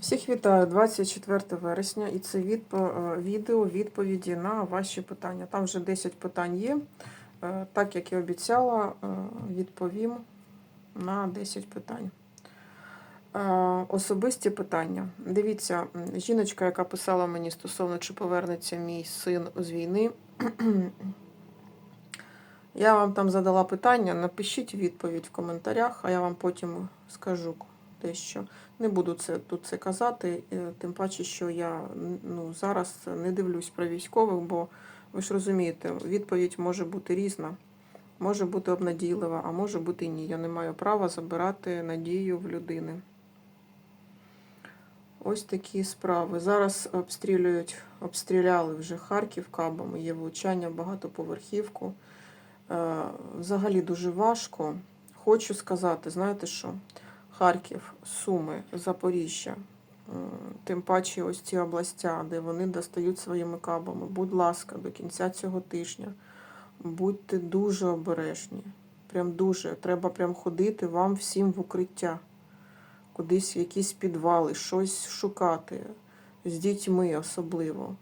Всіх вітаю 24 вересня, і це відпо- е, відео відповіді на ваші питання. Там вже 10 питань є. Е, Так як і обіцяла, е, відповім на 10 питань. Особисті питання. Дивіться, жіночка, яка писала мені стосовно, чи повернеться мій син з війни. Я вам там задала питання, напишіть відповідь в коментарях, а я вам потім скажу дещо. Не буду це тут це казати, е, тим паче, що я ну, зараз не дивлюсь про військових, бо ви ж розумієте, відповідь може бути різна, може бути обнадійлива, а може бути ні. Я не маю права забирати надію в людини. Ось такі справи. Зараз обстрілюють, обстріляли вже Харків кабами, є влучання багатоповерхівку. Е, Взагалі дуже важко. Хочу сказати, знаєте що? Харків, Суми, Запоріжжя, тим паче ось ці областя, де вони достають своїми кабами. Будь ласка, до кінця цього тижня будьте дуже обережні. Прям дуже. Треба прям ходити вам всім в укриття, кудись в якісь підвали, щось шукати, з дітьми особливо.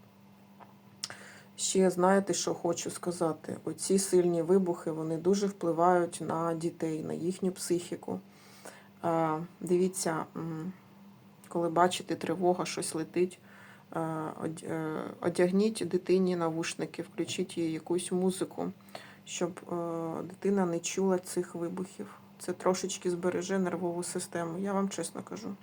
Ще знаєте, що хочу сказати? Оці сильні вибухи вони дуже впливають на дітей, на їхню психіку. Е, Дивіться, коли бачите тривога, щось летить, е, е, одягніть дитині навушники, включіть їй якусь музику, щоб дитина не чула цих вибухів. Це трошечки збереже нервову систему. Я вам чесно кажу.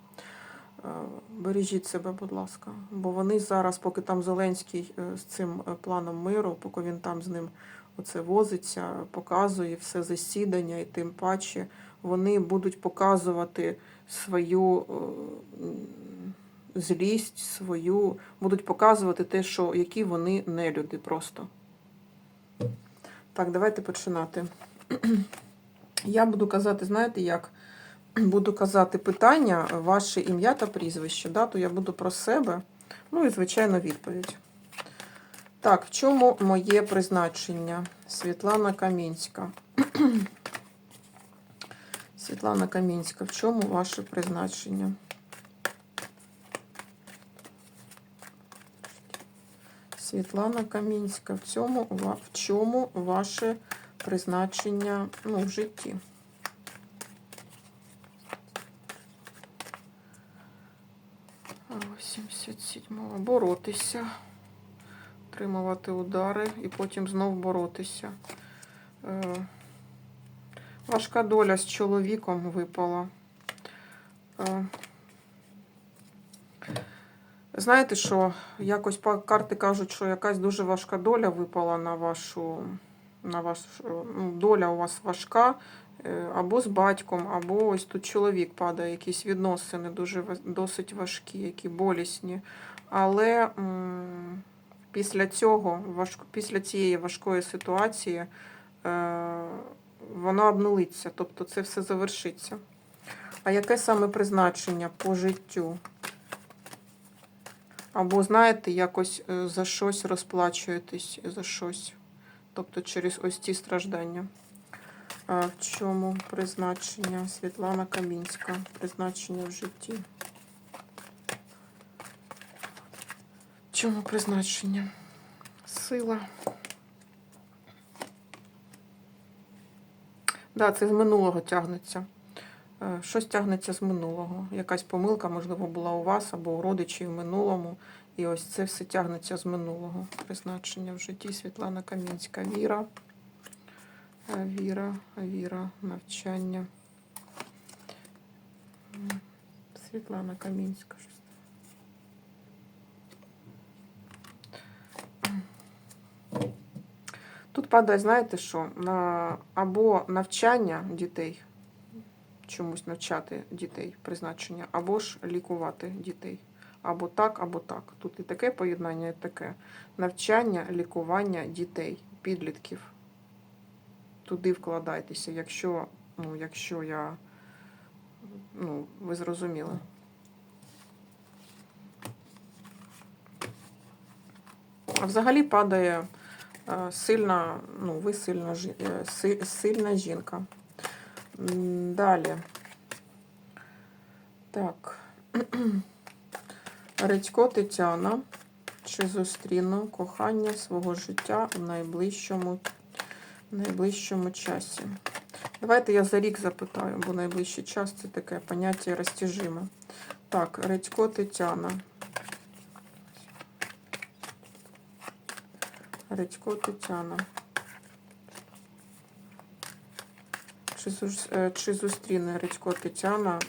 Бережіть себе, будь ласка. Бо вони зараз, поки там Зеленський з цим планом миру, поки він там з ним оце возиться, показує все засідання, і тим паче вони будуть показувати свою е, злість, свою, будуть показувати те, що які вони нелюди просто. Так, давайте починати. Я буду казати, знаєте як? Буду казати питання, ваше ім'я та прізвище. То я буду про себе. Ну і, звичайно, відповідь. Так, в чому моє призначення? Світлана Камінська. Світлана Камінська, в чому ваше призначення? Світлана Камінська, в цьому в чому ваше призначення ну, в житті? А, 87-го. Боротися. Отримувати удари і потім знов боротися. Е, Важка доля з чоловіком випала. Е, Знаєте, що якось карти кажуть, що якась дуже важка доля випала на вашу. На ваш, ну, доля у вас важка, е, або з батьком, або ось тут чоловік падає, якісь відносини дуже досить важкі, які болісні. Але м, після цього, важко, після цієї важкої ситуації, е, воно обнулиться, тобто це все завершиться. А яке саме призначення по життю? Або, знаєте, якось е, за щось розплачуєтесь за щось. Тобто через ось ці страждання. А в чому призначення Світлана Камінська? Призначення в житті. В чому призначення? Сила. Да, це з минулого тягнеться. Е, Щось тягнеться з минулого. Якась помилка, можливо, була у вас або у родичів в минулому. І ось це все тягнеться з минулого. Призначення в житті Світлана Камінська. Віра. Е, Віра, віра, навчання. Світлана Камінська. щось там. Тут падає, знаєте що? На, або навчання дітей, чомусь навчати дітей призначення, або ж лікувати дітей. Або так, або так. Тут і таке поєднання, і таке. Навчання, лікування дітей, підлітків. Туди вкладайтеся, якщо, ну, якщо я. Ну, ви зрозуміли. А взагалі падає сильна, ну, ви сильна, е, си- сильна жінка. Далі. Так. Редько Тетяна. Чи зустріну кохання свого життя в найближчому, найближчому часі? Давайте я за рік запитаю, бо найближчий час це таке поняття розтяжиме. Так, Редько Тетяна. Редько Тетяна. Чи, е, чи зустріне Редько Тетяна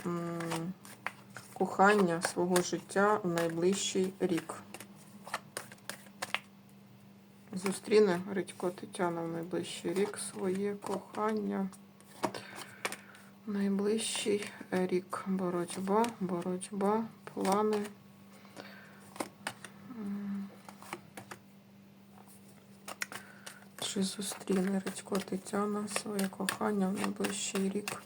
кохання свого життя в найближчий рік? Зустріне Редько Тетяна в найближчий рік своє кохання. Найближчий рік. Боротьба, боротьба, плани. Чи зустріне Редько Тетяна своє кохання в найближчий рік?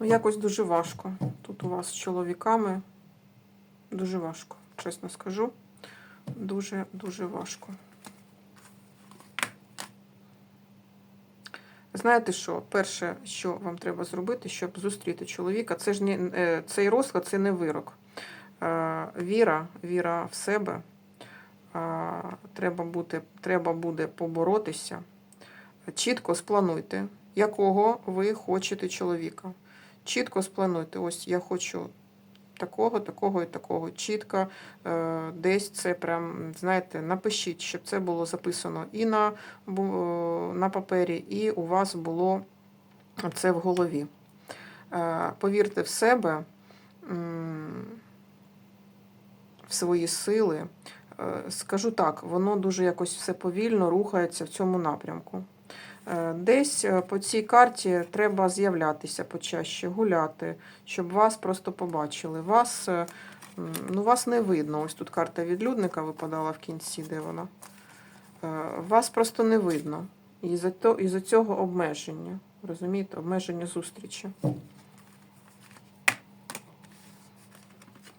Ну, якось дуже важко. Тут у вас з чоловіками дуже важко, чесно скажу. Дуже-дуже важко. Знаєте що? Перше, що вам треба зробити, щоб зустріти чоловіка, це ж не цей розклад це не вирок. Е, Віра, віра в себе. Е, Треба, бути, треба буде поборотися. Чітко сплануйте, якого ви хочете чоловіка. Чітко сплануйте. Ось я хочу такого, такого і такого. Чітко е, десь це прям, знаєте, напишіть, щоб це було записано і на, на папері, і у вас було це в голові. Е, Повірте в себе, в свої сили. Е, Скажу так, воно дуже якось все повільно рухається в цьому напрямку. Е, Десь е, по цій карті треба з'являтися почаще, гуляти, щоб вас просто побачили. Вас, е, ну, вас не видно. Ось тут карта відлюдника випадала в кінці, де вона. Вас просто не видно. І за то, і за цього обмеження. Розумієте, обмеження зустрічі.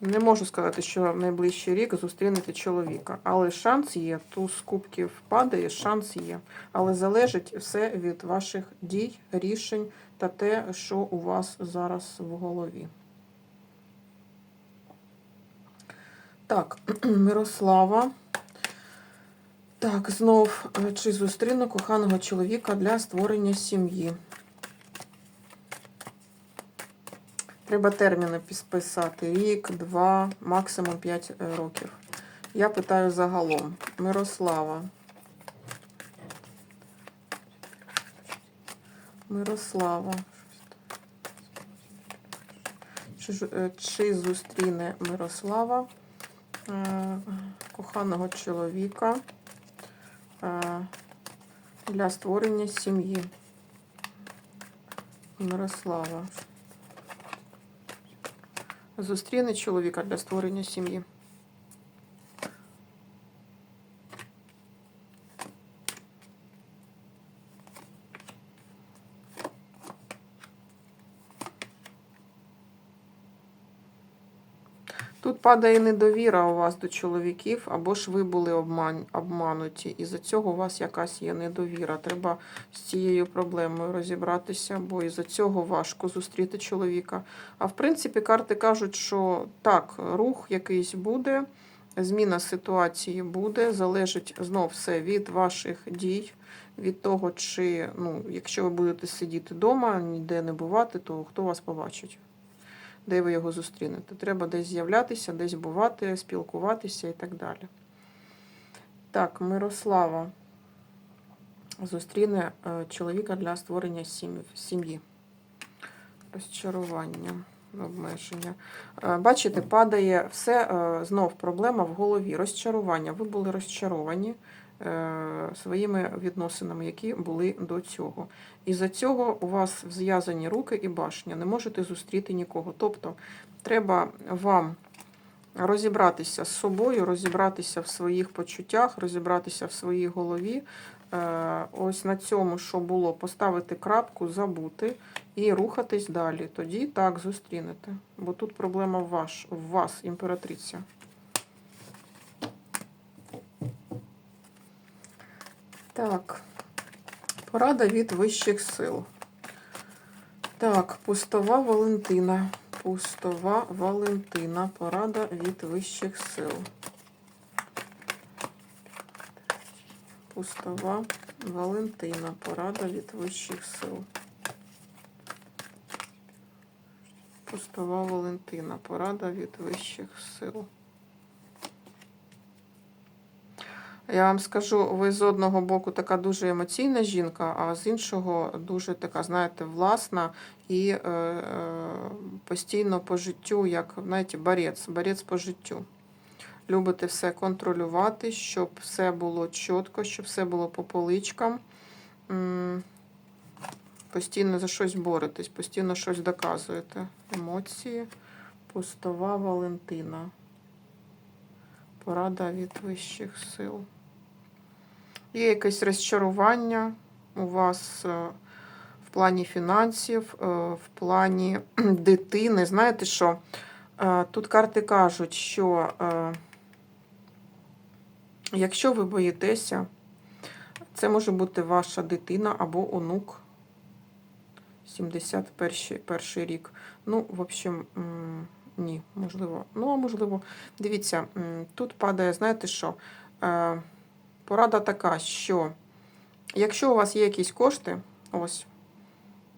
Не можу сказати, що в найближчий рік зустрінете чоловіка, але шанс є. Туз кубків падає, шанс є. Але залежить все від ваших дій, рішень та те, що у вас зараз в голові. Так, Мирослава. Так, знов, е, чи зустріну коханого чоловіка для створення сім'ї? Треба терміни писати. Рік, два, максимум 5 років. Я питаю загалом. Мирослава. Мирослава. Чи, е, чи зустріне Мирослава е, коханого чоловіка е, для створення сім'ї? Мирослава. Зустріне чоловіка для створення сім'ї. Тут падає недовіра у вас до чоловіків, або ж ви були обман... обмануті, і за цього у вас якась є недовіра. Треба з цією проблемою розібратися, бо із-за цього важко зустріти чоловіка. А в принципі, карти кажуть, що так, рух якийсь буде, зміна ситуації буде, залежить знов все від ваших дій, від того, чи ну, якщо ви будете сидіти вдома, ніде не бувати, то хто вас побачить? Де ви його зустрінете? Треба десь з'являтися, десь бувати, спілкуватися і так далі. Так, Мирослава зустріне е, чоловіка для створення сім'ї. Розчарування, обмеження. Е, Бачите, падає все, е, знов проблема в голові. Розчарування. Ви були розчаровані своїми відносинами, які були до цього. І за цього у вас зв'язані руки і башня. Не можете зустріти нікого. Тобто треба вам розібратися з собою, розібратися в своїх почуттях, розібратися в своїй голові. Е, Ось на цьому, що було, поставити крапку, забути і рухатись далі. Тоді так зустрінете. Бо тут проблема в, ваш, в вас, імператриця. Так, порада від вищих сил. Так, пустова Валентина. Пустова Валентина. Порада від вищих сил. Пустова Валентина. Порада від вищих сил. Пустова Валентина. Порада від вищих сил. Я вам скажу, ви з одного боку така дуже емоційна жінка, а з іншого дуже така, знаєте, власна і е, е, постійно по життю, як, знаєте, борець, борець по життю. Любите все контролювати, щоб все було чітко, щоб все було по поличкам. Постійно за щось боретесь, постійно щось доказуєте. Емоції. Пустова Валентина. Порада від вищих сил. Є якесь розчарування у вас е, в плані фінансів, е, в плані дитини. Знаєте що? Е, Тут карти кажуть, що якщо ви боїтеся, це може бути ваша дитина або онук. 71 перший рік. Ну, в общем, ні, можливо. Ну, а можливо, дивіться, тут падає, знаєте що? Е, Порада така, що якщо у вас є якісь кошти, ось,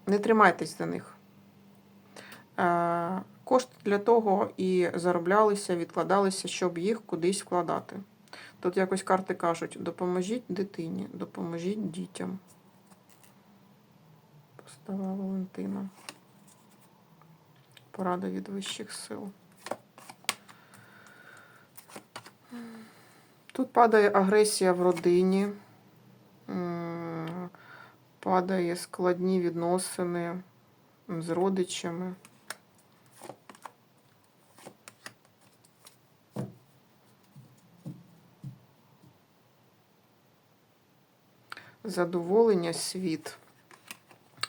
не тримайтесь за них. Е, Кошти для того і зароблялися, відкладалися, щоб їх кудись вкладати. Тут якось карти кажуть: допоможіть дитині, допоможіть дітям. Постава Валентина. Порада від вищих сил. Тут падає агресія в родині, падає складні відносини з родичами. Задоволення світ.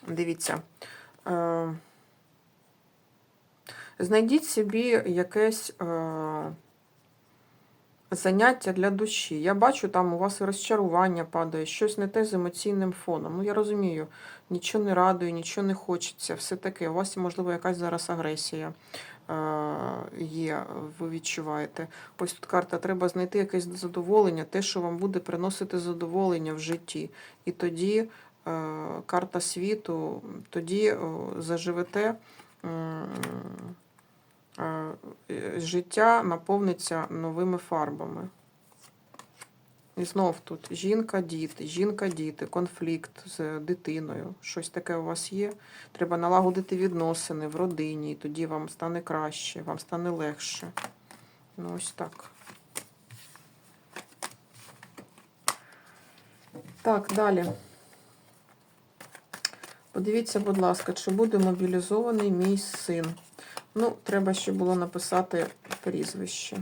Дивіться. Е, Знайдіть собі якесь е, заняття для душі. Я бачу, там у вас розчарування падає, щось не те з емоційним фоном. Ну, я розумію, нічого не радує, нічого не хочеться, все таке. У вас, можливо, якась зараз агресія е, є, ви відчуваєте. Ось тут карта, треба знайти якесь задоволення, те, що вам буде приносити задоволення в житті. І тоді е, карта світу, тоді заживете. Життя наповниться новими фарбами. І знов тут жінка, діти, жінка, діти, конфлікт з дитиною. Щось таке у вас є. Треба налагодити відносини в родині, і тоді вам стане краще, вам стане легше. Ну, ось так. Так, далі. Подивіться, будь ласка, чи буде мобілізований мій син. Ну, треба ще було написати прізвище.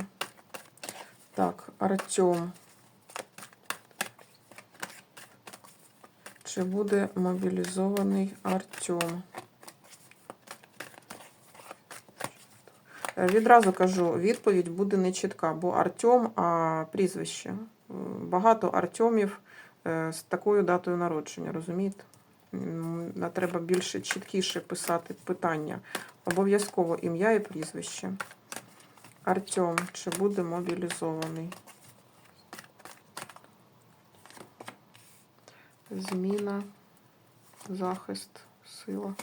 Так, Артем. Чи буде мобілізований Артем? Е, Відразу кажу, відповідь буде не чітка, бо Артем, а прізвище. Багато Артемів е, з такою датою народження, розумієте? На- Треба більше чіткіше писати питання. Обов'язково ім'я і прізвище. Артем, чи буде мобілізований? Зміна, захист, сила.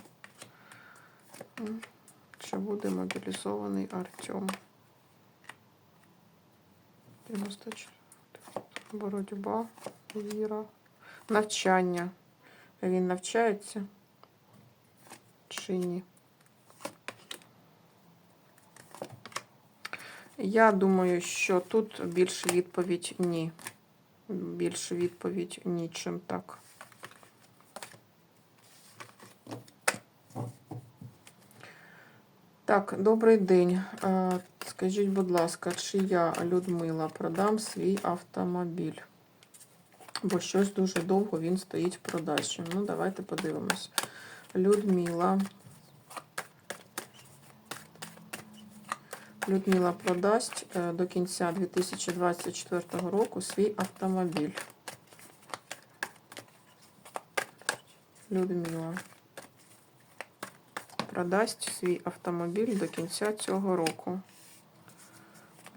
Чи буде мобілізований Артем? 94. Боротьба, віра. Навчання. Він навчається чи ні? Я думаю, що тут більше відповідь ні. Більше відповідь нічим так. Так, добрий день. Е, Скажіть, будь ласка, чи я, Людмила, продам свій автомобіль? Бо щось дуже довго він стоїть в продажі. Ну, давайте подивимось. Людмила. Людмила продасть е, до кінця 2024 року свій автомобіль. Людмила. Продасть свій автомобіль до кінця цього року.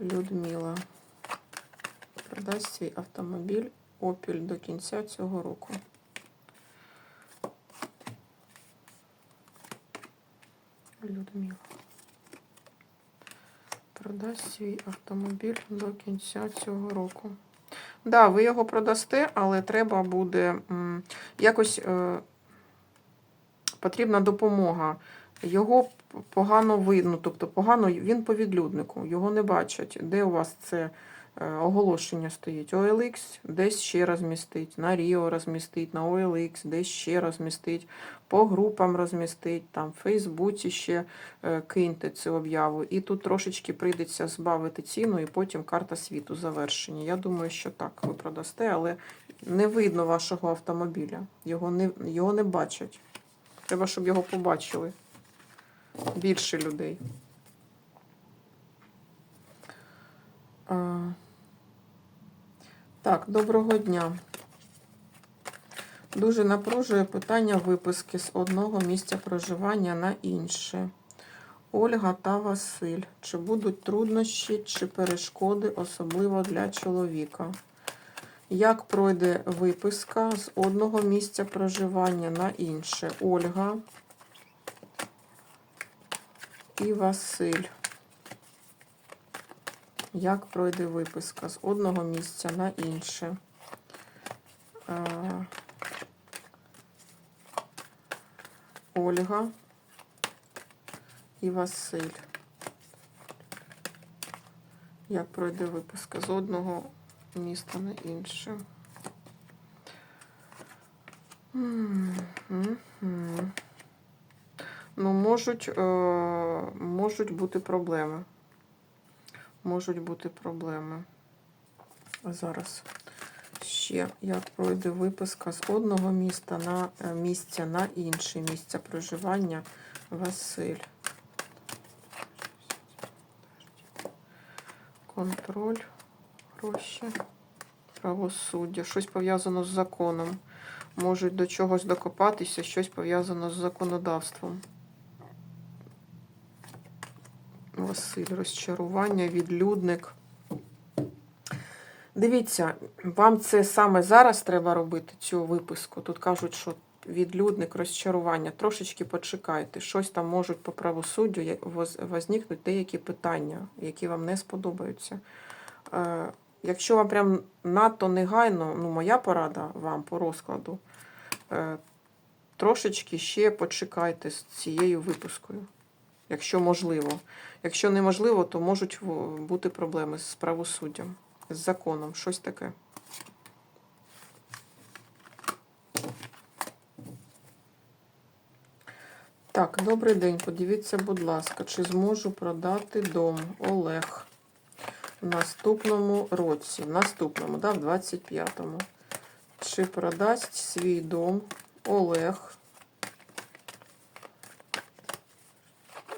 Людмила. Продасть свій автомобіль Opel до кінця цього року. Людмила. Продасть свій автомобіль до кінця цього року. Да, ви його продасте, але треба буде якось е, потрібна допомога. Його погано видно, тобто погано він по відлюднику, його не бачать. Де у вас це оголошення стоїть? OLX десь ще розмістить, на Ріо розмістить, на OLX десь ще розмістить, по групам розмістить, там в Фейсбуці ще е, киньте цю об'яву. І тут трошечки прийдеться збавити ціну, і потім карта світу завершення. Я думаю, що так ви продасте, але не видно вашого автомобіля. Його не, його не бачать. Треба, щоб його побачили більше людей. А, Так, доброго дня. Дуже напружує питання виписки з одного місця проживання на інше. Ольга та Василь. Чи будуть труднощі чи перешкоди, особливо для чоловіка? Як пройде виписка з одного місця проживання на інше? Ольга і Василь. Як пройде виписка з одного місця на інше? Е, Ольга і Василь. Як пройде виписка з одного міста на інше? Ну, можуть, е, можуть бути проблеми. Можуть бути проблеми. Зараз ще як пройде виписка з одного міста на е, місця на інше місце проживання Василь. Контроль, гроші, правосуддя. Щось пов'язано з законом. Можуть до чогось докопатися, щось пов'язано з законодавством. Василь, розчарування, відлюдник. Дивіться, вам це саме зараз треба робити, цю виписку. Тут кажуть, що відлюдник, розчарування. Трошечки почекайте. Щось там можуть по правосуддю возникнуть деякі питання, які вам не сподобаються. Е, Якщо вам прям надто негайно, ну, моя порада вам по розкладу, е, трошечки ще почекайте з цією випискою, якщо можливо. Якщо неможливо, то можуть бути проблеми з правосуддям, з законом, щось таке. Так, добрий день. Подивіться, будь ласка, чи зможу продати дом Олег в наступному році. В наступному, да, в 25-му. Чи продасть свій дом Олег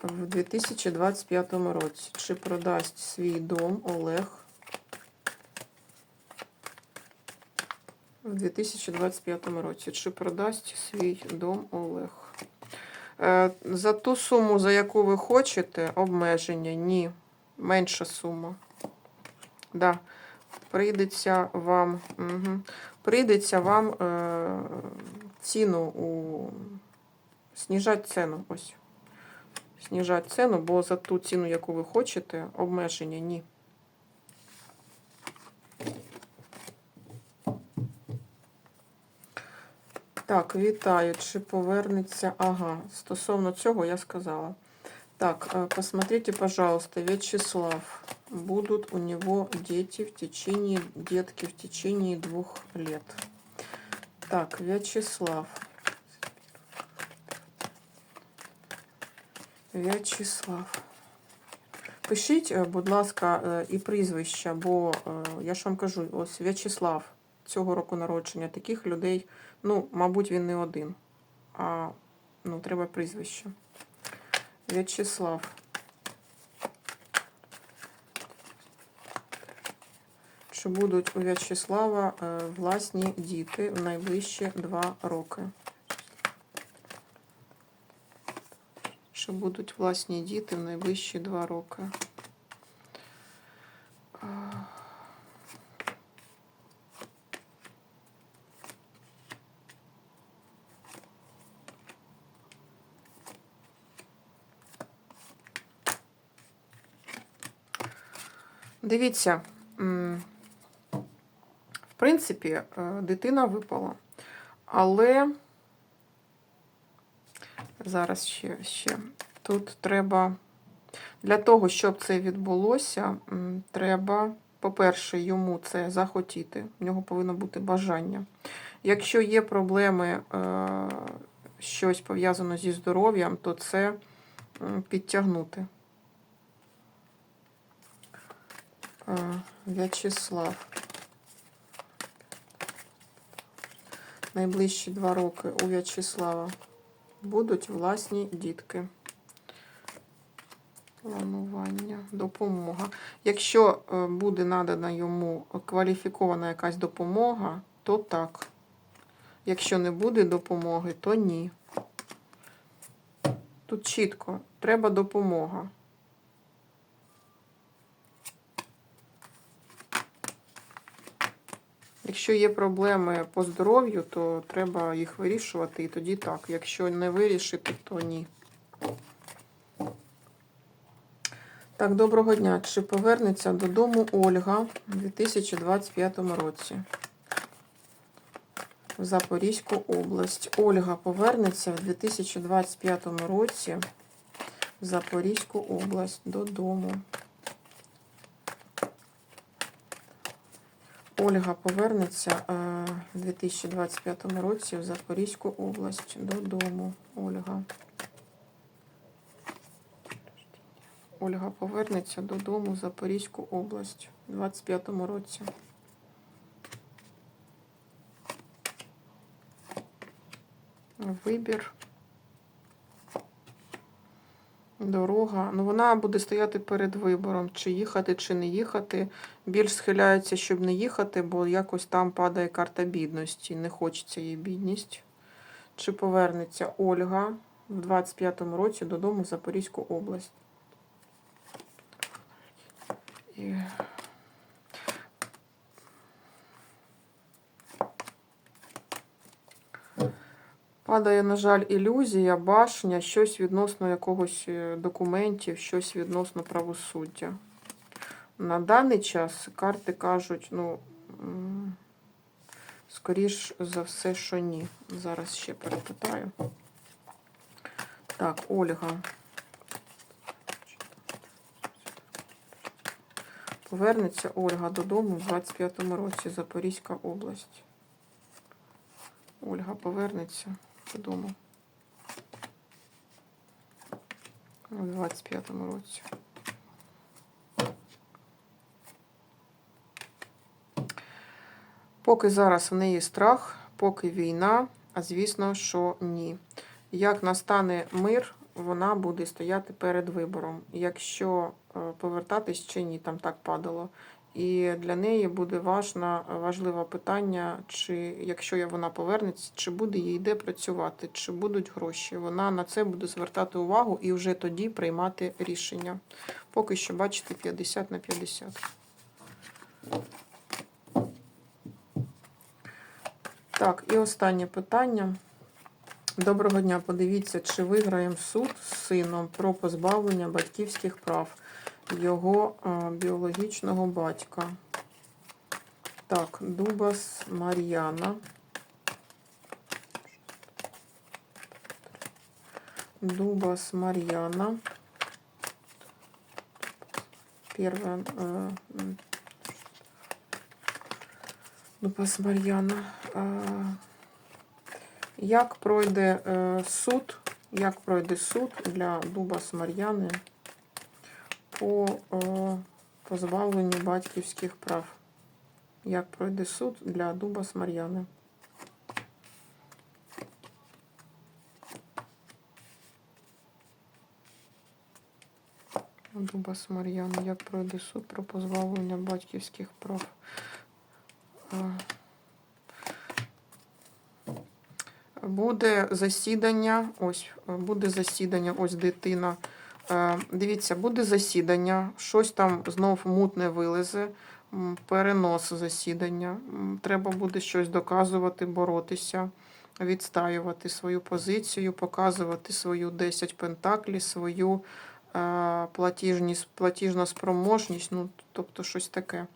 в 2025 році? Чи продасть свій дом Олег в 2025 році? Чи продасть свій дом Олег? Е, За ту суму, за яку ви хочете, обмеження, ні. Менша сума. Да. Прийдеться вам, угу. прийдеться вам е, ціну у сніжати ціну. Ось. Сніжати ціну, бо за ту ціну, яку ви хочете, обмеження ні. Так, вітаю. Чи повернеться? Ага, стосовно цього я сказала. Так, э, посмотрите, пожалуйста, Вячеслав. Будут у него дети в течение, детки в течение двух лет. Так, Вячеслав. Вячеслав. Пишіть, е, будь ласка, е, і прізвища, бо е, я ж вам кажу, ось Вячеслав цього року народження. Таких людей, ну, мабуть, він не один. А ну, треба прізвище. В'ячеслав. Чи будуть у В'ячеслава власні діти в найближчі два роки? Чи будуть власні діти в найближчі два роки? Дивіться, в принципі, е, дитина випала. Але зараз ще, ще тут треба для того, щоб це відбулося, треба, по-перше, йому це захотіти. В нього повинно бути бажання. Якщо є проблеми, е, щось пов'язане зі здоров'ям, то це підтягнути. Е, В'ячеслав. Найближчі два роки у В'ячеслава будуть власні дітки. Планування, допомога. Якщо е, буде надана йому кваліфікована якась допомога, то так. Якщо не буде допомоги, то ні. Тут чітко, треба допомога. Якщо є проблеми по здоров'ю, то треба їх вирішувати і тоді так. Якщо не вирішити, то ні. Так, доброго дня. Чи повернеться додому Ольга у 2025 році? В Запорізьку область. Ольга повернеться в 2025 році в Запорізьку область додому. Ольга повернеться е, в 2025 році в Запорізьку область додому. Ольга. Ольга повернеться додому в Запорізьку область у 2025 році. Вибір. Дорога. Ну, вона буде стояти перед вибором, чи їхати, чи не їхати. Більш схиляється, щоб не їхати, бо якось там падає карта бідності. Не хочеться їй бідність. Чи повернеться Ольга в 25-му році додому в Запорізьку область? Падає, на жаль, ілюзія, башня, щось відносно якогось е, документів, щось відносно правосуддя. На даний час карти кажуть, ну, скоріш за все, що ні. Зараз ще перепитаю. Так, Ольга. Повернеться Ольга додому в 25-му році, Запорізька область. Ольга повернеться додому. У 25-му році. Поки зараз в неї страх, поки війна, а звісно, що ні. Як настане мир, вона буде стояти перед вибором. Якщо е, повертатись чи ні, там так падало. І для неї буде важна, важливе питання, чи якщо вона повернеться, чи буде їй де працювати, чи будуть гроші. Вона на це буде звертати увагу і вже тоді приймати рішення. Поки що, бачите, 50 на 50. Так, і останнє питання. Доброго дня. Подивіться, чи виграємо суд з сином про позбавлення батьківських прав його е, біологічного батька. Так, Дубас Мар'яна. Дубас Мар'яна. Первая. Э, Дубас Мар'яна. Е, Як пройде е, суд? Як пройде суд для Дубас Мар'яни по е, позбавленню батьківських прав? Як пройде суд для Дубас Мар'яни? Дубас Мар'яни, як пройде суд про позбавлення батьківських прав? Е, Буде засідання, ось буде засідання, ось дитина. Е, Дивіться, буде засідання, щось там знов мутне вилезе, перенос засідання. Треба буде щось доказувати, боротися, відстаювати свою позицію, показувати свою 10 пентаклі, свою е, платіжність, платіжну спроможність, ну, тобто щось таке.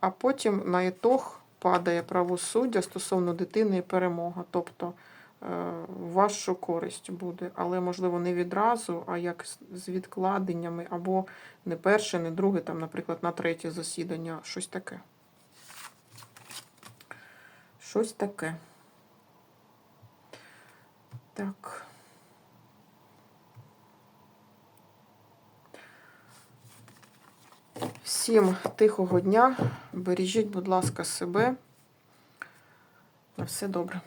А потім на ітог падає правосуддя стосовно дитини і перемога. Тобто е, вашу користь буде, але можливо не відразу, а як з- з відкладеннями, або не перше, не друге, там, наприклад, на третє засідання, щось таке. Щось таке. Так. Всім тихого дня. Бережіть, будь ласка, себе. На все добре.